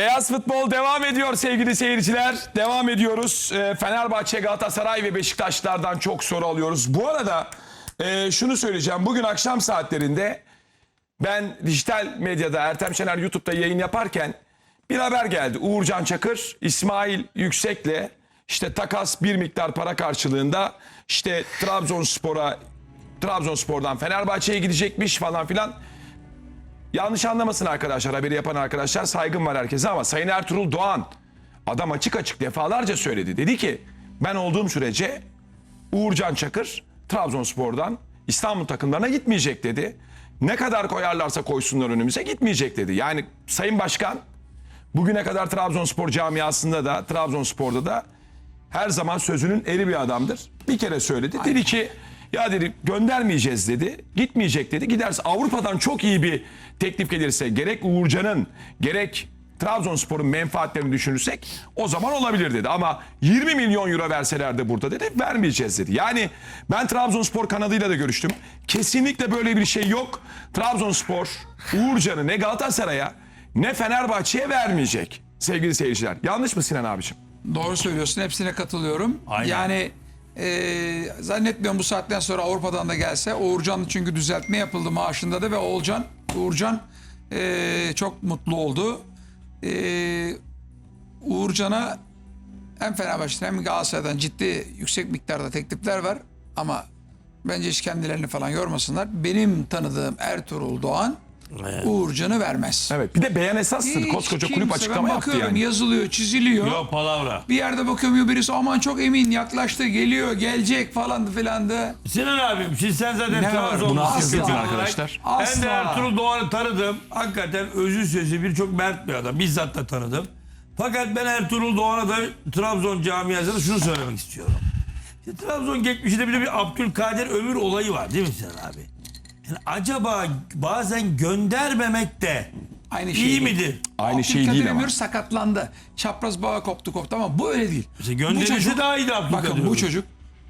Beyaz futbol devam ediyor sevgili seyirciler. Devam ediyoruz. Ee, Fenerbahçe, Galatasaray ve Beşiktaşlardan çok soru alıyoruz. Bu arada e, şunu söyleyeceğim. Bugün akşam saatlerinde ben dijital medyada Ertem Şener YouTube'da yayın yaparken bir haber geldi. Uğurcan Çakır, İsmail Yüksek'le işte takas bir miktar para karşılığında işte Trabzonspor'a Trabzonspor'dan Fenerbahçe'ye gidecekmiş falan filan. Yanlış anlamasın arkadaşlar, haberi yapan arkadaşlar saygım var herkese ama Sayın Ertuğrul Doğan adam açık açık defalarca söyledi. Dedi ki ben olduğum sürece Uğurcan Çakır Trabzonspor'dan İstanbul takımlarına gitmeyecek dedi. Ne kadar koyarlarsa koysunlar önümüze gitmeyecek dedi. Yani Sayın Başkan bugüne kadar Trabzonspor camiasında da Trabzonspor'da da her zaman sözünün eri bir adamdır. Bir kere söyledi. Dedi ki ya dedi göndermeyeceğiz dedi. Gitmeyecek dedi. Giderse Avrupa'dan çok iyi bir teklif gelirse gerek Uğurcan'ın gerek Trabzonspor'un menfaatlerini düşünürsek o zaman olabilir dedi. Ama 20 milyon euro verseler de burada dedi vermeyeceğiz dedi. Yani ben Trabzonspor kanadıyla da görüştüm. Kesinlikle böyle bir şey yok. Trabzonspor Uğurcan'ı ne Galatasaray'a ne Fenerbahçe'ye vermeyecek sevgili seyirciler. Yanlış mı Sinan abiciğim? Doğru söylüyorsun. Hepsine katılıyorum. Aynen. Yani e, zannetmiyorum bu saatten sonra Avrupa'dan da gelse. Uğurcan çünkü düzeltme yapıldı maaşında da ve Oğulcan, Uğurcan e, çok mutlu oldu. E, Uğurcan'a hem Fenerbahçe'den hem Galatasaray'dan ciddi yüksek miktarda teklifler var. Ama bence hiç kendilerini falan yormasınlar. Benim tanıdığım Ertuğrul Doğan Uğurcan'ı vermez. Evet. Bir de beyan esastır. Hiç Koskoca kulüp kimse- açıklama ben yaptı bakıyorum, yani. yazılıyor, çiziliyor. Yok palavra. Bir yerde bakıyorum birisi aman çok emin yaklaştı geliyor gelecek falan filan da. Sinan abim şimdi sen zaten Ne var? Trabzonlusun. Bunu asla arkadaşlar. Ben Asla. de Ertuğrul Doğan'ı tanıdım. Hakikaten özü sözü bir çok mert bir adam. Bizzat da tanıdım. Fakat ben Ertuğrul Doğan'a da Trabzon camiasına şunu söylemek istiyorum. İşte Trabzon geçmişinde bir de bir Abdülkadir Ömür olayı var değil mi Sinan abi? Yani acaba bazen göndermemek de Aynı şey iyi değil. midir? Aynı şey Abdülkadir değil ama. Ömür sakatlandı. Çapraz bağı koptu koptu ama bu öyle değil. Mesela gönderirse Bu çocuk- daha iyiydi Abdülkadir Bakın bu Ömür. çocuk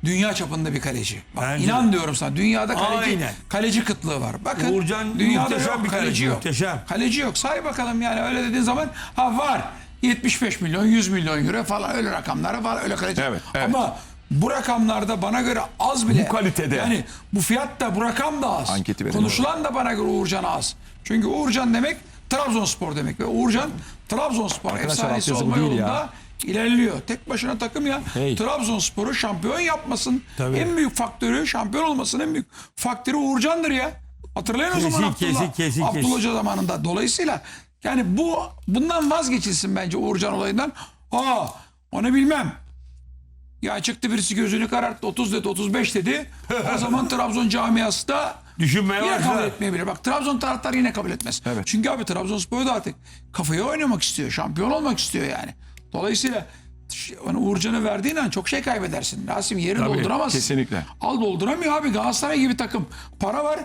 dünya çapında bir kaleci. Bak, Bence inan de. diyorum sana dünyada kaleci Aynen. kaleci kıtlığı var. Bakın Uğurcan dünyada muhteşem yok, bir kaleci, yok. muhteşem. Kaleci yok. Say bakalım yani öyle dediğin zaman ha var. 75 milyon 100 milyon euro falan öyle rakamlara var öyle kaleci. Evet, evet. Ama bu rakamlarda bana göre az bile. Bu kalitede. Yani bu fiyat da bu rakam da az. Anketi verelim. Konuşulan da bana göre Uğurcan az. Çünkü Uğurcan demek Trabzonspor demek ve Uğurcan Trabzonspor Arkadaşlar, efsanesi olma yolunda ya. ilerliyor. Tek başına takım ya. Hey. Trabzonspor'u şampiyon yapmasın. Tabii. En büyük faktörü şampiyon olmasının en büyük faktörü Uğurcan'dır ya. Hatırlayın o zaman Kesin, Abdullah, kesin, kesin, Abdullah kesin. Hoca zamanında. Dolayısıyla yani bu bundan vazgeçilsin bence Uğurcan olayından. Aa onu bilmem. Ya çıktı birisi gözünü kararttı 30 dedi 35 dedi. O zaman Trabzon camiası da Düşünmeye yine kabul başlar. etmeyebilir. Bak Trabzon taraftarı yine kabul etmez. Evet. Çünkü abi Trabzonspor da artık kafaya oynamak istiyor. Şampiyon olmak istiyor yani. Dolayısıyla hani Uğurcan'ı verdiğin an çok şey kaybedersin. Rasim yeri Tabii, dolduramazsın. kesinlikle. Al dolduramıyor abi. Galatasaray gibi takım. Para var.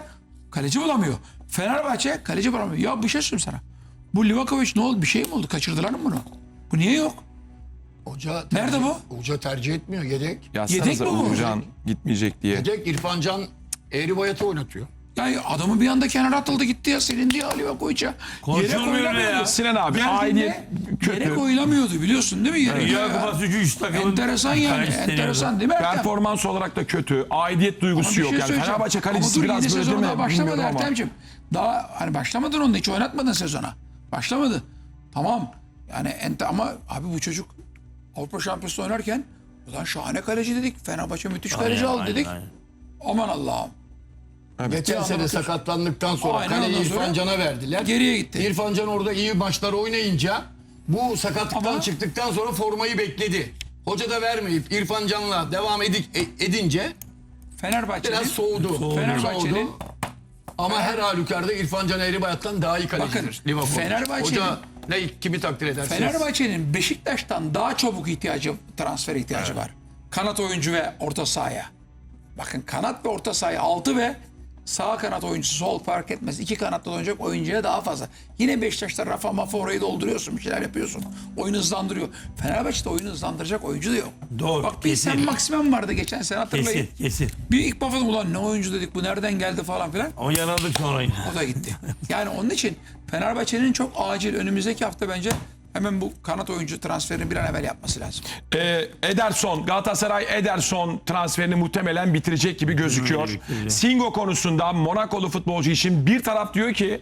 Kaleci bulamıyor. Fenerbahçe kaleci bulamıyor. Ya bir şey söyleyeyim sana. Bu Livakovic ne oldu? Bir şey mi oldu? Kaçırdılar mı bunu? Bu niye yok? Hoca Nerede tercih- bu? Hoca tercih etmiyor yedek. Yazsanıza Yedek mi bu? Uğurcan gitmeyecek diye. Yedek İrfan Can Eğri Bayat'ı oynatıyor. Yani adamı bir anda kenara atıldı gitti ya silindi ya Livakovic'e. Yere Konuşulmuyor koyulamıyordu. ya. Sinan abi Geldiğinde aidiyet Yere kötü. koyulamıyordu biliyorsun değil mi? Yere Dünya koyuyor. Kupası 3 takımın Enteresan yani. Enteresan değil mi Ertem? Performans olarak da kötü. Aidiyet Ama duygusu bir yok. şey Yani söyleyeceğim. Fenerbahçe kalecisi Ama dur, biraz böyle sezona değil daha mi? başlamadı Bilmiyorum ama. Ertem'ciğim. Daha hani başlamadın onunla hiç oynatmadın sezona. Başlamadı. Tamam. Yani ente ama abi bu çocuk Avrupa Şampiyonası oynarken ulan şahane kaleci dedik. Fenerbahçe müthiş kaleci aldı aynen, dedik. aynen. Aman Allah'ım. Geçen sene bakıyorsun. sakatlandıktan sonra Aynen, kaleyi sonra İrfan Can'a verdiler. geriye gitti. İrfan Can orada iyi maçlar oynayınca bu sakatlıktan Ama- çıktıktan sonra formayı bekledi. Hoca da vermeyip İrfan Can'la devam edi- e- edince Fenerbahçe'nin biraz soğudu. Fenerbahçe'nin Soğudu. Ama her halükarda İrfan Can Eğri Bayat'tan daha iyi kalecidir. Bakın, Liverpool. Fenerbahçe'nin- Hoca ne kimi takdir edersiniz? Fenerbahçe'nin Beşiktaş'tan daha çabuk ihtiyacı, transfer ihtiyacı var. Kanat oyuncu ve orta sahaya. Bakın kanat ve orta sahaya 6 ve sağ kanat oyuncusu sol fark etmez. İki kanatla oynayacak oyuncuya daha fazla. Yine Beşiktaş'ta Rafa Mafa orayı dolduruyorsun bir şeyler yapıyorsun. Oyunu hızlandırıyor. Fenerbahçe'de oyunu hızlandıracak oyuncu da yok. Doğru, Bak bir sen Maksimem vardı geçen sene hatırlayın. Kesin kesin. Bir ilk bafadım ulan ne oyuncu dedik bu nereden geldi falan filan. Ama yanıldık sonra yine. O da gitti. Yani onun için Fenerbahçe'nin çok acil önümüzdeki hafta bence Hemen bu kanat oyuncu transferini bir an evvel yapması lazım. Ee, Ederson, Galatasaray Ederson transferini muhtemelen bitirecek gibi gözüküyor. Singo konusunda Monakolu futbolcu için bir taraf diyor ki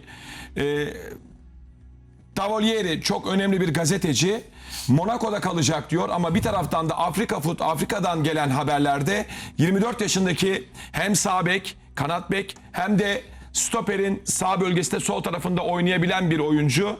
e, Tavolieri çok önemli bir gazeteci. Monaco'da kalacak diyor ama bir taraftan da Afrika Fut Afrika'dan gelen haberlerde 24 yaşındaki hem sağ bek, kanat bek hem de stoperin sağ bölgesinde sol tarafında oynayabilen bir oyuncu.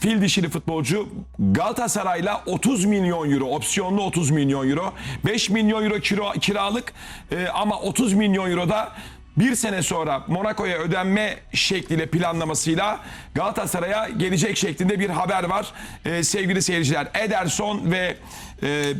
Fil dişili futbolcu Galatasaray'la 30 milyon euro, opsiyonlu 30 milyon euro. 5 milyon euro kira, kiralık e, ama 30 milyon euro da bir sene sonra Monaco'ya ödenme şekliyle planlamasıyla Galatasaray'a gelecek şeklinde bir haber var Ee, sevgili seyirciler. Ederson ve e,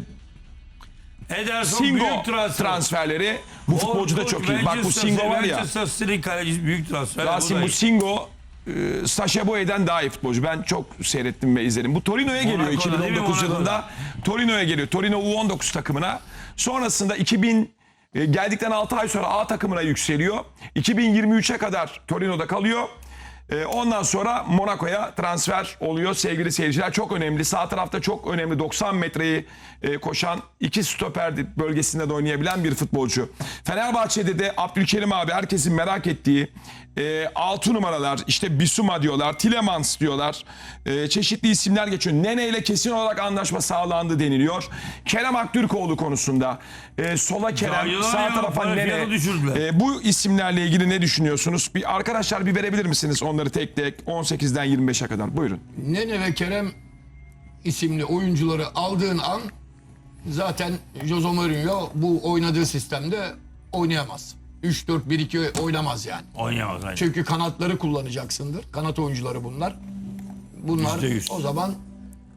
Ederson Singo büyük transfer. transferleri bu futbolcu da çok iyi. Bak bu Manchester- Singo var ya. Manchester City'nin kalecisi büyük transfer. Rasim Bu da bu iyi. Singo e, Sacha Boey'den daha iyi futbolcu. Ben çok seyrettim ve izledim. Bu Torino'ya geliyor Monaco'da değil mi? 2019 Monaco'da. yılında. Torino'ya geliyor. Torino U19 takımına. Sonrasında 2000 e, geldikten 6 ay sonra A takımına yükseliyor. 2023'e kadar Torino'da kalıyor. E, Ondan sonra Monaco'ya transfer oluyor sevgili seyirciler. Çok önemli. Sağ tarafta çok önemli 90 metreyi e, koşan iki stoper bölgesinde de oynayabilen bir futbolcu. Fenerbahçe'de de Abdülkerim abi herkesin merak ettiği e, 6 numaralar işte Bisuma diyorlar, Tilemans diyorlar. E, çeşitli isimler geçiyor. Nene ile kesin olarak anlaşma sağlandı deniliyor. Kerem Aktürkoğlu konusunda e, sola Kerem, yılan sağ ya, tarafa para Nene. E, bu isimlerle ilgili ne düşünüyorsunuz? Bir arkadaşlar bir verebilir misiniz onları tek tek 18'den 25'e kadar? Buyurun. Nene ve Kerem isimli oyuncuları aldığın an zaten Jose Mourinho bu oynadığı sistemde oynayamaz. 3-4-1-2 oynamaz yani. Oynayamaz aynen. Çünkü kanatları kullanacaksındır. Kanat oyuncuları bunlar. Bunlar Yüzde yüz. o zaman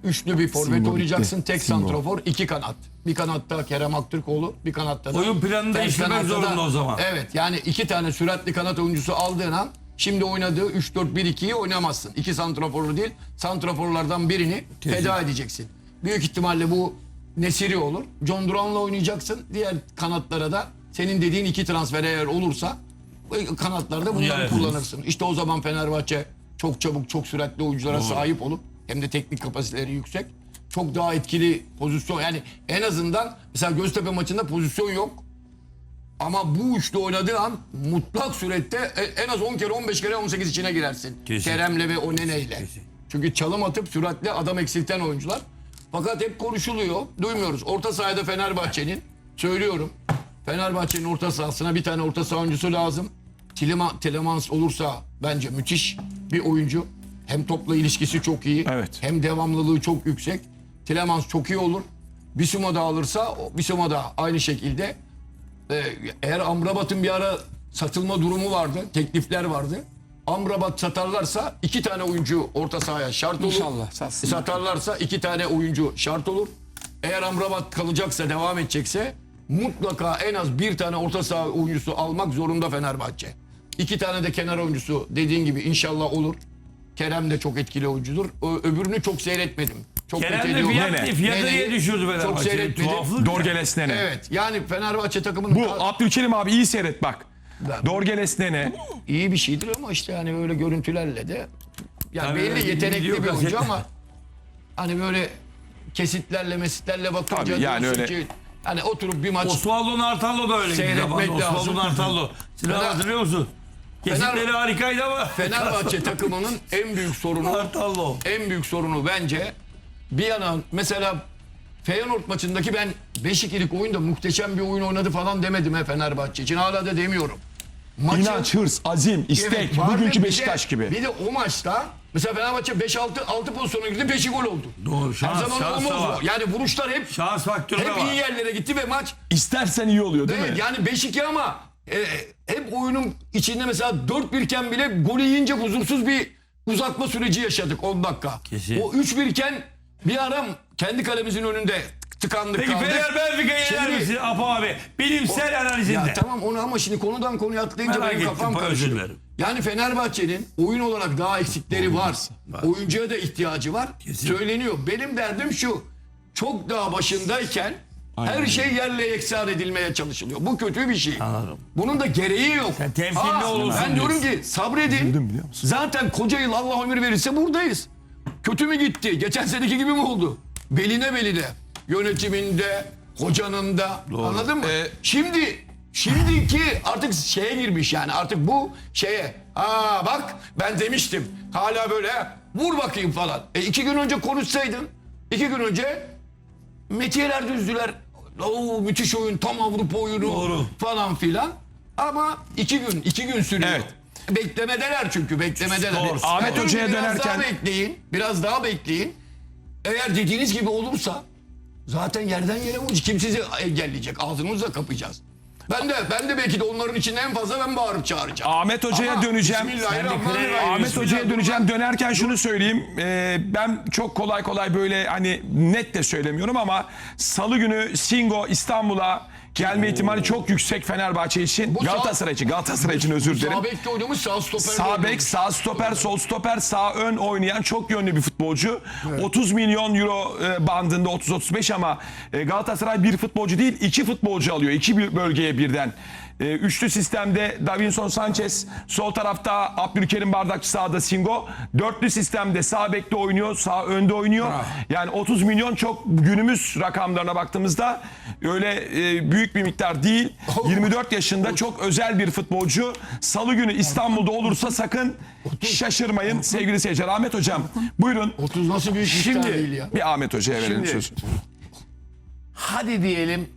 üçlü bir forvet Singo oynayacaksın. bitti. Tek Singo. santrofor, iki kanat. Bir kanatta Kerem Aktürkoğlu, bir kanatta da... Oyun planını tek değiştirmek kanatta da- zorunda o zaman. Evet yani iki tane süratli kanat oyuncusu aldığın an şimdi oynadığı 3-4-1-2'yi oynamazsın. İki santroforlu değil, santroforlardan birini feda edeceksin. Büyük ihtimalle bu Nesiri olur. John Duran'la oynayacaksın. Diğer kanatlara da senin dediğin iki transfer eğer olursa bu kanatlarda bunları Yani. kullanırsın. İşte o zaman Fenerbahçe çok çabuk, çok süratli oyunculara sahip olup hem de teknik kapasiteleri yüksek. Çok daha etkili pozisyon. Yani en azından mesela Göztepe maçında pozisyon yok. Ama bu üçlü oynadığı an mutlak surette e- en az 10 kere 15 kere 18 içine girersin. Kesin. Kerem'le ve o neneyle. Kesin. Çünkü çalım atıp süratle adam eksilten oyuncular. Fakat hep konuşuluyor. Duymuyoruz. Orta sahada Fenerbahçe'nin söylüyorum. Fenerbahçe'nin orta sahasına bir tane orta saha oyuncusu lazım. Tilema, Tilemans olursa bence müthiş bir oyuncu. Hem topla ilişkisi çok iyi. Evet. Hem devamlılığı çok yüksek. Tilemans çok iyi olur. Bisuma da alırsa Bisuma da aynı şekilde ee, eğer Amrabat'ın bir ara satılma durumu vardı, teklifler vardı. Amrabat satarlarsa iki tane oyuncu orta sahaya şart olur. İnşallah satsınlar. Satarlarsa iki tane oyuncu şart olur. Eğer Amrabat kalacaksa, devam edecekse mutlaka en az bir tane orta saha oyuncusu almak zorunda Fenerbahçe. İki tane de kenar oyuncusu dediğin gibi inşallah olur. Kerem de çok etkili oyuncudur. Ö- öbürünü çok seyretmedim. Çok Kerem de fiyat, fiyatı Nene'yi niye düşürdü çok Fenerbahçe? seyretmedim. Dorgeles Nene. Evet yani Fenerbahçe takımının Bu Abdülkerim abi iyi seyret bak. Dorgeles Nene. iyi bir şeydir ama işte hani böyle görüntülerle de yani Tabii, belli yetenekli bir oyuncu ama hani böyle kesitlerle mesitlerle bakınca Tabii, yani öyle- ki hani oturup bir maç Osvaldo Nartallo da öyle. Seyretmek lazım. Osvaldo Nartallo. Sinan Fener- hatırlıyor musun? Kesitleri harikaydı ama. Fenerbahçe takımının en büyük sorunu Nartallo. en büyük sorunu bence bir yana mesela Feyenoord maçındaki ben 5-2'lik oyunda muhteşem bir oyun oynadı falan demedim he Fenerbahçe için. Hala da demiyorum. Maçın- İnanç, hırs, azim, istek. Evet, vardı. Bugünkü Bir de- Beşiktaş gibi. Bir de o maçta mesela Fenerbahçe 5-6 6 pozisyona girdi 5'i gol oldu. Doğru, Her şans- zaman şans olmaz da o. var. Yani vuruşlar hep Şans faktörü de hep var. iyi yerlere gitti ve maç İstersen iyi oluyor değil evet, mi? yani 5-2 ama e, hep oyunun içinde mesela 4-1 iken bile golü yiyince huzursuz bir uzatma süreci yaşadık 10 dakika. Kesin. O 3-1 iken bir aram kendi kalemizin önünde tıkandık Peki kaldık. Fener Benfica'yı yener Şimdi- misin Apo abi? Bilimsel analizinde. Ya tamam onu ama şimdi konudan konuya atlayınca Merak benim ettim, kafam karışıyor. Yani Fenerbahçe'nin oyun olarak daha eksikleri var. Oyuncuya da ihtiyacı var. Kesin. Söyleniyor. Benim derdim şu. Çok daha başındayken her şey yerle eksan edilmeye çalışılıyor. Bu kötü bir şey. Anladım. Bunun da gereği yok. Sen temkinli olursun Ben diyorum ki sabredin. Üzüldüm biliyor musun? Zaten koca yıl Allah ömür verirse buradayız. Kötü mü gitti? Geçen seneki gibi mi oldu? Beline beline. Yönetiminde, hocanın da. Anladın mı? Ee, Şimdi şimdiki artık şeye girmiş yani artık bu şeye. Aa bak ben demiştim. Hala böyle vur bakayım falan. E iki gün önce konuşsaydın. iki gün önce metiyeler düzdüler. Oo, müthiş oyun tam Avrupa oyunu Doğru. falan filan. Ama iki gün iki gün sürüyor. Evet. Beklemedeler çünkü beklemedeler. Doğru. Ahmet Önce Hoca'ya biraz dönerken- daha bekleyin. Biraz daha bekleyin. Eğer dediğiniz gibi olursa zaten yerden yere vuracak. Kim sizi engelleyecek? Ağzınızla kapayacağız. Ben de ben de belki de onların içinde en fazla ben bağırıp çağıracağım. Ahmet Hoca'ya Ama döneceğim. Bismillahirrahmanirrahim. Ahmet Hoca'ya döneceğim. Dönerken şunu söyleyeyim. Ee, ben çok kolay kolay böyle hani net de söylemiyorum ama Salı günü Singo İstanbul'a gelme ihtimali çok yüksek Fenerbahçe için. Bu Galatasaray için. Galatasaray için özür dilerim. Sağ bekte oynamış sağ stoper. Sağ bek, sağ stoper, sol stoper, sağ ön oynayan çok yönlü bir futbolcu. 30 milyon euro e, bandında 30-35 ama e, Galatasaray bir futbolcu değil iki futbolcu alıyor. iki bir bölgeye birden. E, Üçlü sistemde Davinson Sanchez, sol tarafta Abdülkerim Bardakçı sağda Singo. Dörtlü sistemde sağ bekte oynuyor, sağ önde oynuyor. Yani 30 milyon çok günümüz rakamlarına baktığımızda öyle e, büyük bir miktar değil. 24 yaşında çok özel bir futbolcu. Salı günü İstanbul'da olursa sakın şaşırmayın sevgili seyirciler. Ahmet Hocam buyurun. 30 nasıl büyük Şimdi, değil ya. Bir Ahmet Hoca'ya verelim Şimdi- sözü. Hadi diyelim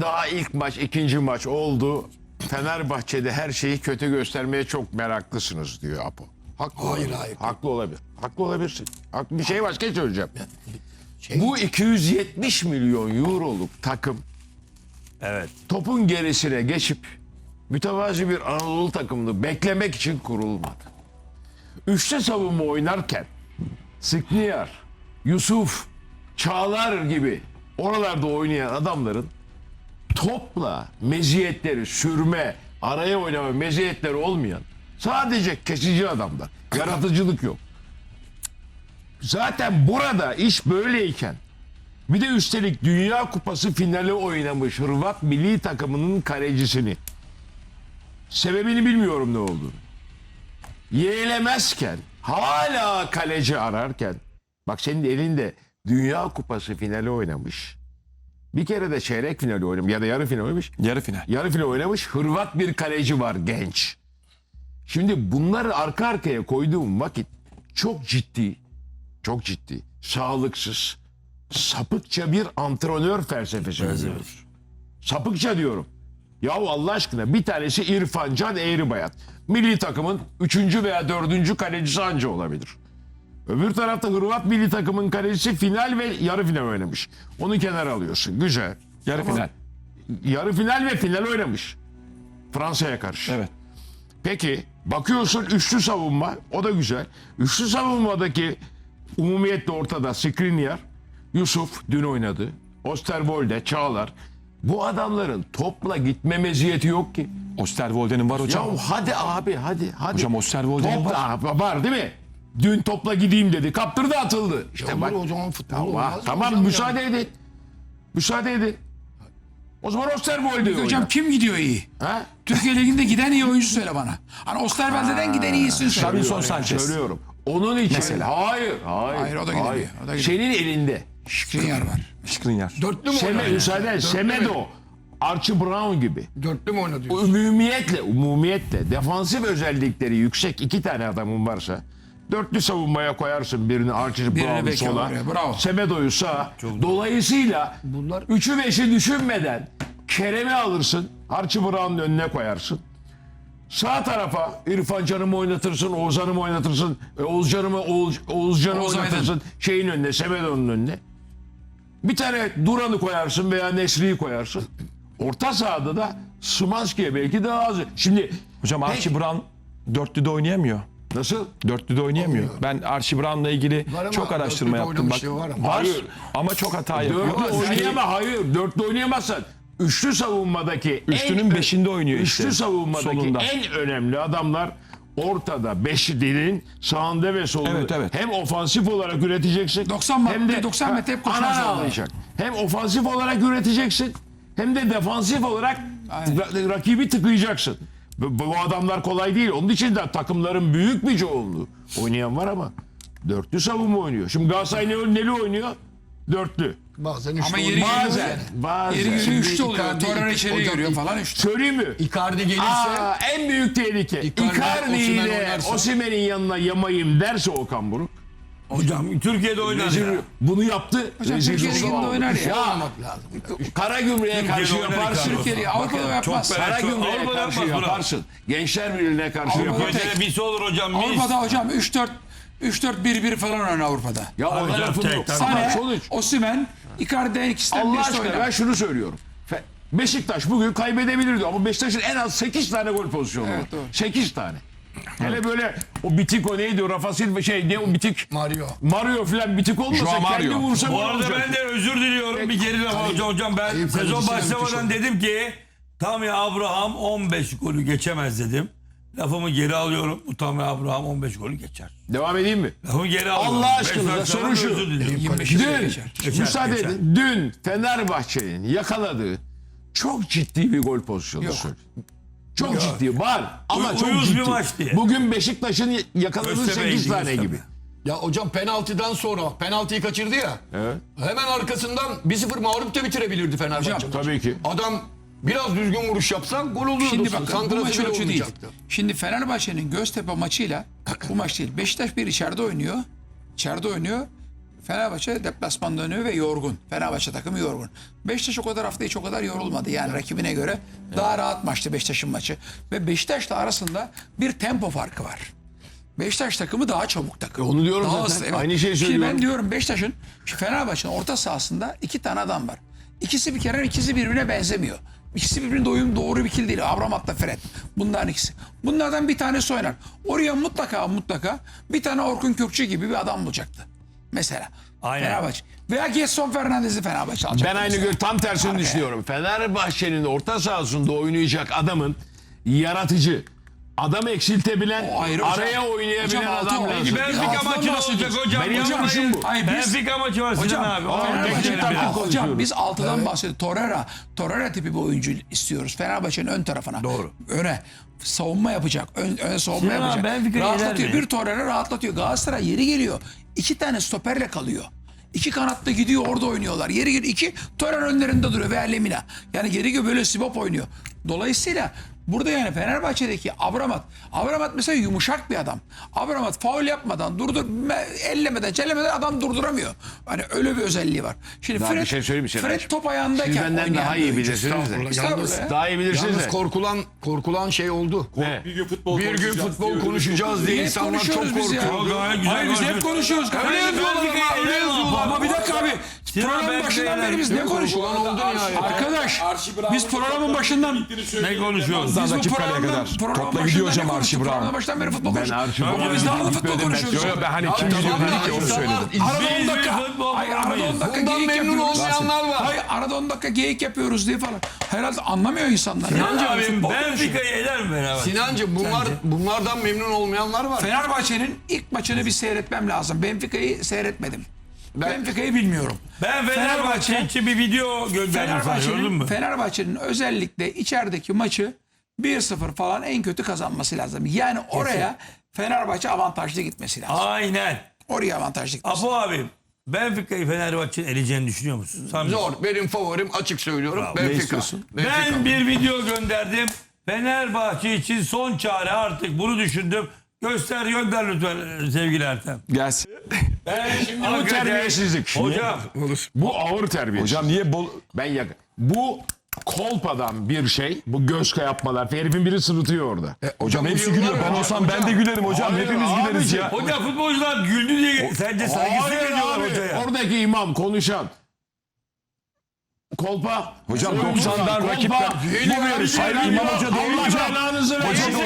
daha ilk maç, ikinci maç oldu. Fenerbahçe'de her şeyi kötü göstermeye çok meraklısınız diyor Apo. Haklı Hayır, olabilir. hayır. Haklı olabilir. Haklı olabilirsin. Haklı bir şey başka söyleyeceğim. Bu 270 milyon euroluk takım Evet. topun gerisine geçip mütevazi bir Anadolu takımını beklemek için kurulmadı. Üçlü savunma oynarken Skriniar, Yusuf, Çağlar gibi oralarda oynayan adamların topla meziyetleri sürme, araya oynama meziyetleri olmayan sadece kesici adamlar. Yaratıcılık yok. Zaten burada iş böyleyken bir de üstelik Dünya Kupası finali oynamış Hırvat milli takımının kalecisini. Sebebini bilmiyorum ne olduğunu. Yeğlemezken hala kaleci ararken bak senin elinde Dünya Kupası finali oynamış. Bir kere de çeyrek finali oynamış ya da yarı final oynamış. Yarı final. Yarı final oynamış Hırvat bir kaleci var genç. Şimdi bunları arka arkaya koyduğum vakit çok ciddi, çok ciddi, sağlıksız, sapıkça bir antrenör felsefesi görüyoruz. Sapıkça diyorum. Yahu Allah aşkına bir tanesi İrfan Can Eğribayat. Milli takımın üçüncü veya dördüncü kalecisi anca olabilir. Öbür tarafta Hırvat milli takımın kalecisi final ve yarı final oynamış. Onu kenara alıyorsun. Güzel. Yarı Tamam. final. Yarı final ve final oynamış. Fransa'ya karşı. Evet. Peki bakıyorsun üçlü savunma o da güzel. Üçlü savunmadaki umumiyet de ortada. Skriniar, Yusuf dün oynadı. Osterwolde, Çağlar. Bu adamların topla gitme meziyeti yok ki. Osterwolde'nin var hocam. Ya hadi abi hadi hadi. Hocam Osterwolde'nin Topla- var. Ha, var değil mi? Dün topla gideyim dedi. Kaptırdı atıldı. İşte Ya bak. bu o zaman futbol Tamam, olmaz tamam hocam müsaade edin. Müsaade edin. O zaman Osterwolde Hocam oynar. kim gidiyor iyi? Ha? Türkiye Ligi'nde giden iyi oyuncu söyle bana. Hani Osterwelde'den giden iyisini söyle. Davinson Sanchez. Söylüyorum. Onun için hayır, hayır. Hayır, o da gidemiyor, o da gidemiyor. Senin elinde. Skriniar var. Skriniar. Dörtlü mü Seme, oynadı? müsaade et, Semedo, Archie Brown gibi. Dörtlü mü oynadı? Umumiyetle, umumiyetle defansif özellikleri yüksek iki tane adamın varsa dörtlü savunmaya koyarsın birini Archie Brown'u sola, bravo. Semedo'yu sağa. Dolayısıyla Bunlar- üçü beşi düşünmeden Kerem'i alırsın, Archie Brown'un önüne koyarsın. Sağ tarafa İrfan Can'ımı oynatırsın, Oğuzhan'ımı oynatırsın, e, Oğuzcan'ımı Oğuz, Oğuzcan'ı Oğuz Aydın. oynatırsın şeyin önüne, Semedo'nun önüne. Bir tane Duran'ı koyarsın veya Nesri'yi koyarsın. Orta sahada da Szymanski'ye belki daha az. Şimdi Hocam. Archie Brown dörtlüde oynayamıyor. Nasıl? Dörtlüde oynayamıyor. Ben Archie Brown'la ilgili Var ama çok araştırma dörtlüde yaptım. Bak, oynamışlığı var ama. var Hayır. ama çok hata yapıyor. Dörtlü Ama oynayama hayır. Dörtlü oynayamazsan üçlü savunmadaki Üçlünün en- beşinde oynuyor işte. Üçlü savunmadaki Solunda. en önemli adamlar ortada beşlinin sağında ve solunda. Evet, evet. Hem ofansif olarak üreteceksin. 90 hem de 90 metre hep koşmaz ana alacak. Hem ofansif olarak üreteceksin hem de defansif olarak ra- rakibi tıkayacaksın. Bu, bu adamlar kolay değil. Onun için de takımların büyük bir çoğunluğu oynayan var ama Dörtlü savunma oynuyor. Şimdi Galatasaray ne, neli oynuyor? Dörtlü. Bazen üçlü Ama yeri oynuyor. geliyor Bazen. yani. Bazen. Yeri geliyor üçte oluyor. Torreira içeri Hocam, giriyor falan üçte. Söyleyeyim mi? Icardi gelirse Aa, en büyük tehlike. Icardi, Icardi ile oynarsa. Osimhen'in yanına yamayım derse Okan Buruk. Hocam Türkiye'de oynar Rezil, ya. bunu yaptı. Hocam rezil Türkiye Ligi'nde oynar ya. oynamak lazım. Karagümrük'e karşı oynar yaparsın. Icardi. Türkiye Ligi, Avrupa'da yapmaz. Karagümrük'e karşı yaparsın. Gençler Birliği'ne karşı Avrupa'da yaparsın. Türkiye'de bir olur hocam. Mis. Avrupa'da hocam 3-4 3-4-1-1 falan oynar Avrupa'da. Ya canım, lafım yok. Sane, sonuç. Osimhen, Icardi'den ikisinden Allah birisi oynar. ben şunu söylüyorum. Beşiktaş bugün kaybedebilirdi ama Beşiktaş'ın en az 8 tane gol pozisyonu var. Evet, doğru. 8 tane. Hele böyle o bitik o neydi o Rafa Silva şey ne o bitik Mario. Mario falan bitik olmasa Joao kendi Mario. vursa Bu gol arada olacak. ben de özür diliyorum. Bir geri laf alacağım hocam. Ben Ayıp sezon kalecisiyle başlamadan dedim ki Tammy Abraham 15 golü geçemez dedim. Lafımı geri alıyorum. Bu Tammy Abraham 15 golü geçer. Devam edeyim mi? Lafımı geri alıyorum. Allah aşkınıza Beşiktaş'tan soru şu. özür diliyorum. 25 yıl Dün, geçer. Geçer, müsaade geçer. edin. Dün Fenerbahçe'nin yakaladığı çok ciddi bir gol pozisyonu Yok. Çok ciddi var ama Uy- çok uyuz bir ciddi. maç diye. Bugün Beşiktaş'ın yakaladığı Göztepe'ydi, 8 tane gibi. Ya hocam penaltıdan sonra penaltıyı kaçırdı ya. Evet. Hemen arkasından 1-0 mağlup da bitirebilirdi Fenerbahçe. Hocam, tabii ki. Adam biraz düzgün vuruş yapsa gol oluyordu. Şimdi bakın bu maç ölçü değil. Şimdi Fenerbahçe'nin Göztepe maçıyla bu maç değil. Beşiktaş bir içeride oynuyor. İçeride oynuyor. Fenerbahçe deplasmanda oynuyor ve yorgun. Fenerbahçe takımı yorgun. Beşiktaş o kadar hafta içi o kadar yorulmadı. Yani rakibine göre daha rahat maçtı Beşiktaş'ın maçı. Ve Beşiktaş'la arasında bir tempo farkı var. Beşiktaş takımı daha çabuk takım. E onu diyorum daha zaten. hızlı, evet. Aynı şeyi Şimdi söylüyorum. ben diyorum Beşiktaş'ın Fenerbahçe'nin orta sahasında iki tane adam var. İkisi bir kere ikisi birbirine benzemiyor. İkisi birbirine uyum doğru bir ikili değil. Abramat'la Fred. Bunların ikisi. Bunlardan bir tanesi oynar. Oraya mutlaka mutlaka bir tane Orkun Kökçü gibi bir adam bulacaktı. Mesela. Aynen. Fenerbahçe. Veya Getson Fernandez'i Fenerbahçe alacaktı. Ben aynı mesela. gö- tam tersini Arkaya. düşünüyorum. Fenerbahçe'nin orta sahasında oynayacak adamın yaratıcı, adam eksiltebilen, O ayrı hocam. araya oynayabilen Hocam altı adam lazım. Peki Benfica Altıdan maçı ne olacak bahsediyoruz. hocam? Benim Yapmayın. görüşüm bu. Hayır, biz- Benfica maçı var Sinan Hocam, abi. Fenerbahçe geçen takımı- taktik hocam konuşuyoruz. biz altıdan bahsediyoruz. Torreira, Torreira tipi bir oyuncu istiyoruz. Fenerbahçe'nin ön tarafına. Doğru. Öne savunma yapacak. Ön, öne savunma Sinan abi, yapacak. Benfica'yı rahatlatıyor. mi? Bir Torreira rahatlatıyor. Galatasaray yeri geliyor. İki tane stoperle kalıyor. İki kanatta gidiyor orada oynuyorlar. Yeri geliyor. iki Torreira önlerinde duruyor veya Lemina. Yani geri geliyor böyle Sibop oynuyor. Dolayısıyla Burada yani Fenerbahçe'deki Abramat, Abramat mesela yumuşak bir adam. Abramat faul yapmadan, durdur, me- ellemeden, çellemeden adam durduramıyor. Hani öyle bir özelliği var. Şimdi Daha Fred, bir şey söyleyeyim mi? Fred top ayağındayken Siz benden daha iyi bilirsiniz de. Estağfurullah. Estağfurullah ya. Daha iyi bilirsiniz Yalnız de. korkulan korkulan şey oldu. Ne? Bir gün futbol Bir gün konuşacağız futbol diye konuşacağız diye insanlar çok korkuyor. Hayır biz hep konuşuyor. konuşuyoruz. Öyle ama öyle ama. Ama bir dakika abi. Sinan Programın başından beri biz ne konuşuyoruz? Arkadaş Arşi biz programın başından Ne konuşuyoruz? biz bu rakip kaleye programdan kadar. programın Topla gidiyor hocam? Archie Brown. Programın başından beri futbol Ben konuşuyoruz. Ama biz daha da futbol Ben- konuşuyoruz. Yo, yo, ben hani kim gidiyor da dedik ya onu söyledim. Arada Biz 10 bir dakika. Hayır arada 10 programıyız. dakika Bundan geyik memnun yapıyoruz. olmayanlar var. Hayır arada 10 dakika geyik yapıyoruz diye falan. Herhalde anlamıyor insanlar. Sinan Yani abim futbol konuşuyor. Benfica'yı eler mi Fenerbahçe? Sinancı bunlar bunlardan memnun olmayanlar var. Fenerbahçe'nin ilk maçını bir seyretmem lazım. Benfica'yı seyretmedim. Ben- Benfica'yı bilmiyorum. Ben Fenerbahçe için bir video gönderdim sana gördün Fenerbahçe'nin mü? Fenerbahçe'nin özellikle içerideki maçı 1-0 falan en kötü kazanması lazım. Yani oraya Fenerbahçe avantajlı gitmesi lazım. Aynen. Oraya avantajlı gitmesi. Apo abim Benfica'yı Fenerbahçe'nin eleyeceğini düşünüyor musun? Samimi. Zor. Benim favorim açık söylüyorum. Bravo. Benfica. İstiyorsun? Benfica. Ben bir video gönderdim. Fenerbahçe için son çare artık bunu düşündüm. Göster gönder lütfen sevgili Ertem. Gelsin. Ben şimdi Bu terbiyesizlik. Hocam Bu ağır terbiyesizlik. Hocam niye bol... Ben yak bu kolpadan bir şey. Bu göz yapmalar. Herifin biri sırıtıyor orada. Hocam bu hepsi gülüyor. Ben olsam ben de gülerim hocam. Hayır Hepimiz abicim. güleriz ya. Hoca futbolcular güldü diye sence saygısızlık Hayır ediyorlar abi, hocaya. Oradaki imam konuşan. Kolpa. Hocam Kolpa, 90'dan kolpa. rakipler. Bu verir. Hayır İmam Hoca doğru Allah hocam. belanızı versin. Hocam,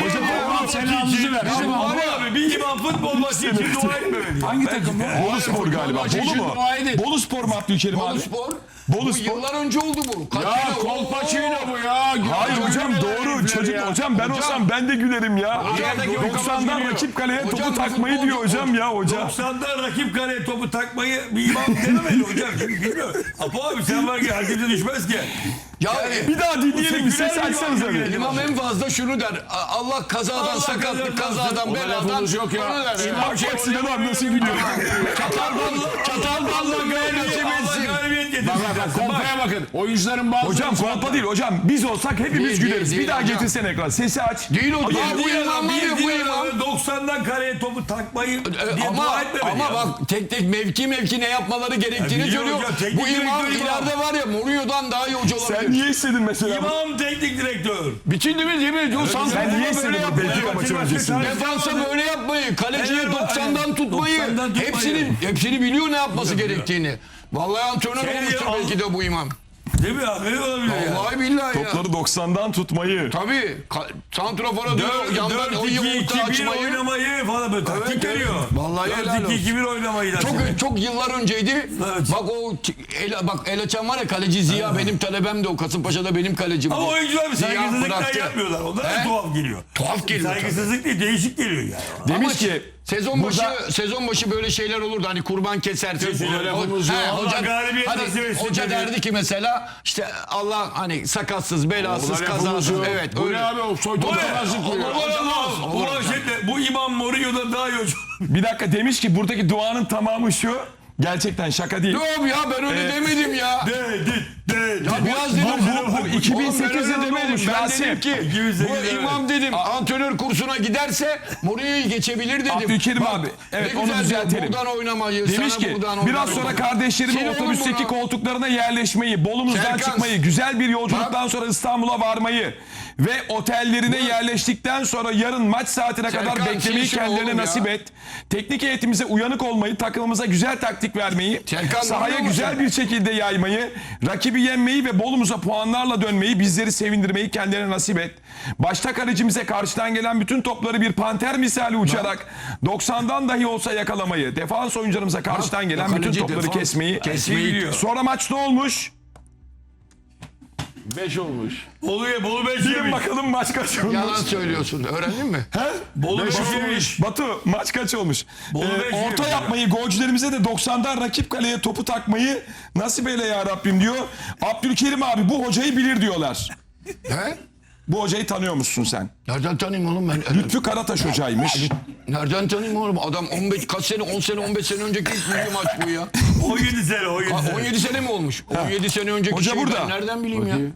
Hocam Allah belanızı versin. Abi abi bir imam futbol maçı için dua etmemeli. Hangi takım bu? Bolu Spor galiba. Bolu mu? Bolu Spor mu Abdülkerim Bolu abi? Spor. Bolu Spor. yıllar önce oldu bu. Kaç Ya kolpaçino bu ya. Hayır hocam doğru. Çocuk hocam ben olsam ben de gülerim ya. Aradaki o kafası 90'dan gülüyor. rakip kaleye topu takmayı diyor hocam ya hoca. 90'da rakip kaleye topu takmayı bir imam denemedi hocam. Çünkü bilmiyor. Apo abi sen ki herkese düşmez ki. Ya Bir daha dinleyelim bir ses açsanıza bir. İmam en fazla şunu der. "A- Allah kazadan, Allah sakatlık, kazadan, kazadan, beladan yok ya. onu der. Bak bak Sinan abi nasıl gülüyor. Çatal balla, çatal balla nasip Allah etsin. Bak bak bak kolpaya bakın. Oyuncuların bazı Hocam kolpa değil hocam. Biz olsak hepimiz Değil, güleriz. değil, bir daha değil hocam. getirsen ekran. Sesi aç. Değil o. Ya bu imam var ya bu imam. 90'dan kareye topu takmayı Ee, diye ama dua etmemeli ama ya. bak tek tek mevki mevki ne yapmaları gerektiğini Ya biliyorum söylüyor. hocam, teknik Bu imam direktör imam. ileride var ya Mourinho'dan daha iyi hoca olabilir. Sen niye istedin mesela? İmam teknik direktör. Biçildi mi değil mi? Sen Sen niye böyle istedin bu yapmayı. Belçika maçı Başka öncesinde? tarih- Defansa böyle yapmayı, kaleciyi Evet, 90'dan aynen. tutmayı, 90'dan tutmayı. hepsini hepsini biliyor ne yapması gerektiğini. Vallahi antrenör Şey olmuştur ya, belki de bu imam. Değil mi? Öyle olabilir ya. Vallahi billahi ya. Topları 90'dan tutmayı. Tabii. Ka- Santrafora diyor yandan o 4-2-2-1 yumurta açmayı. oynamayı falan böyle taktik evet. veriyor. Vallahi helal olsun. 4-2-2-1 oynamayı da. Çok çok yıllar önceydi. Evet. Bak o el, bak El Açan var ya kaleci Ziya benim talebem de o Kasımpaşa'da benim kalecim. Ama o. oyuncular bir Ziya saygısızlıktan bıraktı. yapmıyorlar. Onlar da He? tuhaf geliyor. Tuhaf geliyor tabii. Saygısızlık değil, değişik geliyor yani. Demiş Ama ki sezon başı burada- sezon başı böyle şeyler olurdu. Hani kurban kesersin. Lafımız yok. Allah galibiyet hani nasip etsin hoca derdi ki mesela işte Allah hani sakatsız, belasız, kazasız. Evet Bu öyle. ne abi o Bu soytu ne? olamazlık bu İmam Mourinho'dan daha iyi hoca. bir dakika demiş ki buradaki duanın tamamı şu. Gerçekten şaka değil. Yok ya ben öyle Evet. demedim ya. De, de, de. Ya biraz dedim. bu- bu 2008 Oğlum ben öyle yılında demedim. olmuş Ben Rasim. dedim ki 2008 bu evet. imam dedim antrenör kursuna giderse Mourinho'yu geçebilir dedim. Abdülkerim abi, evet, ne onu güzel diyor, düzeltelim. Buradan oynamayı, Demiş sana ki buradan oynamayı. biraz sonra kardeşlerimin Senin oğlum otobüsteki buna- koltuklarına yerleşmeyi, Bolumuzdan Serkan, çıkmayı, güzel bir yolculuktan sonra İstanbul'a varmayı ve otellerine yerleştikten sonra yarın maç saatine Serkan, kadar beklemeyi şey kendilerine oğlum ya. nasip et. Teknik heyetimize uyanık olmayı, takımımıza güzel taktik vermeyi, Serkan, sahaya güzel bir şekilde yaymayı, rakibi yenmeyi ve Bolumuza puanlarla dönmeyi, bizleri sevindirmeyi kendilerine nasip et. Başta kalecimize karşıdan gelen bütün topları bir panter misali uçarak 90'dan dahi olsa yakalamayı, defans oyuncularımıza karşıdan gelen bütün topları kesmeyi, kesmeyi. Sonra maç ne olmuş? 5 olmuş. Bolu'ya Bolu 5 Bilin yemiş. bakalım maç kaç olmuş? Yalan söylüyorsun. Öğrendin mi? He? Bolu Beş 5 olmuş. yemiş. Batu maç kaç olmuş? Bolu Ee, beş orta yemiş. yapmayı golcülerimize de 90'dan rakip kaleye topu takmayı nasip eyle ya Rabbim diyor. Abdülkerim abi bu hocayı bilir diyorlar. He? Bu hocayı tanıyor musun sen? Nereden tanıyayım oğlum ben? Lütfü Karataş hocaymış. Nereden tanıyayım oğlum? Adam 15 kaç sene 10 sene 15 sene önceki ilk milli maç bu ya. 17 sene 17 Ha, sene. 17 sene mi olmuş? 17 sene önceki Hoca şey burada. ben nereden bileyim ya? Bakayım.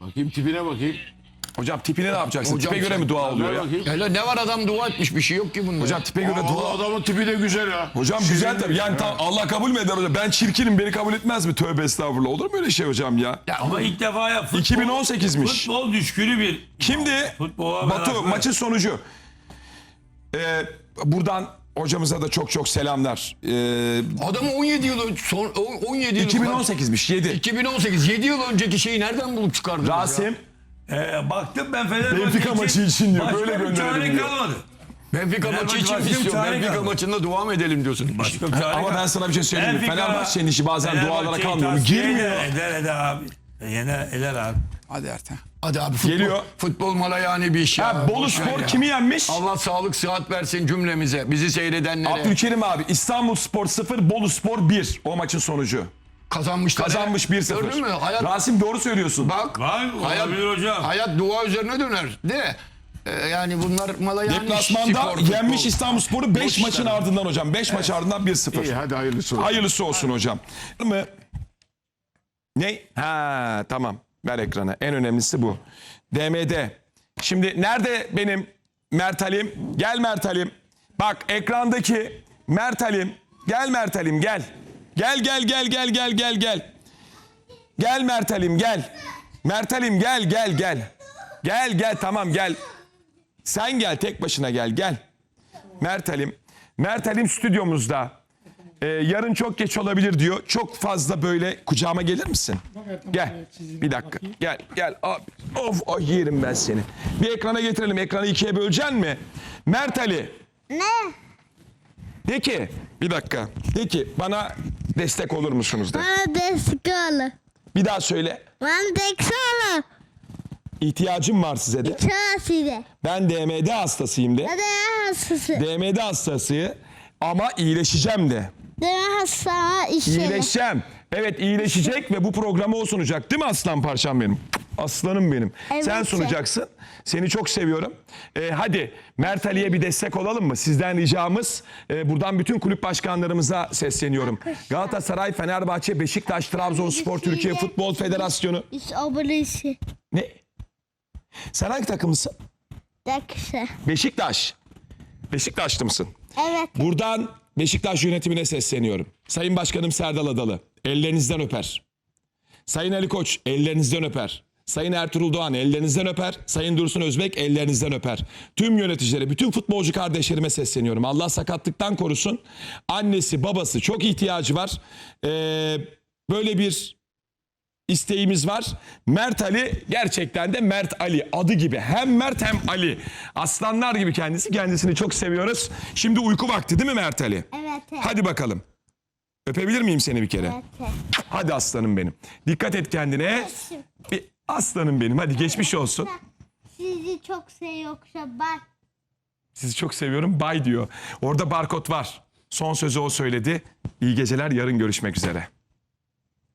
Bakayım tipine bakayım. Hocam tipine ne yapacaksın? Hocam tipe göre mi dua oluyor ya? Hele ne var adam dua etmiş bir şey yok ki bunda. Hocam tipe göre Aa, dua. adamın tipi de güzel ha. Hocam güzel tabii. Yani tam Allah kabul mü eder hocam? Ben çirkinim beni kabul etmez mi? Tövbe estağfurullah. Olur mu öyle şey hocam ya? Ama ilk defa ya futbol, 2018'miş. Futbol düşkünü bir. Şimdi Futbola Batu meraklı. maçın sonucu. Ee, buradan hocamıza da çok çok selamlar. Ee, Adamı 17 yıl önce son, 17 yıl 2018'miş 7. 2018 7 yıl önceki şeyi nereden bulup çıkardınız ya? Ee, baktım ben Fenerbahçe Benfica maçı için diyor, başka böyle bir gönderelim çare diyor. kalmadı. Benfica Fenerbahçe maçı için bir istiyor? çare Benfica kalmadı. maçında dua mı edelim diyorsun? Başka bir çare ama ben kalmadı. sana bir şey söyleyeyim mi? Benfica- Fenerbahçe'nin işi bazen dualara Fenerbahçe'yi kalmıyor mu? tasfiye Girmiyor. Eder eder, eder abi. Yener eder abi. Hadi Ertem. Hadi abi futbol, Geliyor. futbol mala yani bir iş ya. Ha, Bolu Boş ver Spor ya. kimi yenmiş? Allah sağlık sıhhat versin cümlemize. Bizi seyredenlere. Abdülkerim abi İstanbul Spor 0 Bolu Spor 1 o maçın sonucu. Kazanmışlar. Kazanmış 1-0. Gördün mü? Hayat, Rasim doğru söylüyorsun. bak. Var, hayat, olabilir hocam. hayat dua üzerine döner. De. Ee, yani bunlar mala yani Deplasmanda spor, yenmiş İstanbul Spor'u 5 Boş maçın işler. ardından hocam. 5 maç ardından 1-0. İyi hadi hayırlısı olsun. Hayırlısı olsun hocam. Mı? Ne? Ha tamam. Ver ekrana. En önemlisi bu. DMD. Şimdi nerede benim Mert Halim? Gel Mert Halim. Bak ekrandaki Mert Halim. Gel Mert Halim gel. Gel gel gel gel gel gel gel. Gel Mert Halim gel. Mert Halim gel gel gel. Gel gel tamam gel. Sen gel tek başına gel gel. Mert Halim. Mert Halim stüdyomuzda. Ee, yarın çok geç olabilir diyor. Çok fazla böyle kucağıma gelir misin? Gel. Bir dakika. Gel gel abi. Of ay yerim ben seni. Bir ekrana getirelim. Ekranı ikiye böleceksin mi? Mert Ali. Ne? De ki bir dakika. De ki bana destek olur musunuz de. Bana destek olur. Bir daha söyle. Bana destek olur. İhtiyacım var size de. Çağır size. Ben DMD hastasıyım de. Deme hastası. DMD hastası ama iyileşeceğim de. Hastana işleri. İyileşeceğim. Evet iyileşecek ve bu programı o sunacak değil mi aslan parçam benim? Aslanım benim. Evet. Sen sunacaksın. Seni çok seviyorum. Ee, hadi Mert Ali'ye bir destek olalım mı? Sizden ricamız e, buradan bütün kulüp başkanlarımıza sesleniyorum. Galatasaray, Fenerbahçe, Beşiktaş, Trabzonspor, Türkiye Futbol Federasyonu. Biz abonesi. Ne? Sen hangi takımlısın? Dakika. Beşiktaş. Beşiktaşlı mısın? Evet. Buradan Beşiktaş yönetimine sesleniyorum. Sayın Başkanım Serdal Adalı ellerinizden öper. Sayın Ali Koç ellerinizden öper. Sayın Ertuğrul Doğan ellerinizden öper. Sayın Dursun Özbek ellerinizden öper. Tüm yöneticilere, bütün futbolcu kardeşlerime sesleniyorum. Allah sakatlıktan korusun. Annesi, babası çok ihtiyacı var. Ee, böyle bir isteğimiz var. Mert Ali gerçekten de Mert Ali adı gibi hem Mert hem Ali. Aslanlar gibi kendisi. Kendisini çok seviyoruz. Şimdi uyku vakti değil mi Mert Ali? Evet. evet. Hadi bakalım. Öpebilir miyim seni bir kere? Evet. Hadi aslanım benim. Dikkat et kendine. Bir aslanım benim. Hadi geçmiş olsun. Sizi çok seviyorum. Bye. Sizi çok seviyorum. Bay diyor. Orada barkod var. Son sözü o söyledi. İyi geceler. Yarın görüşmek üzere.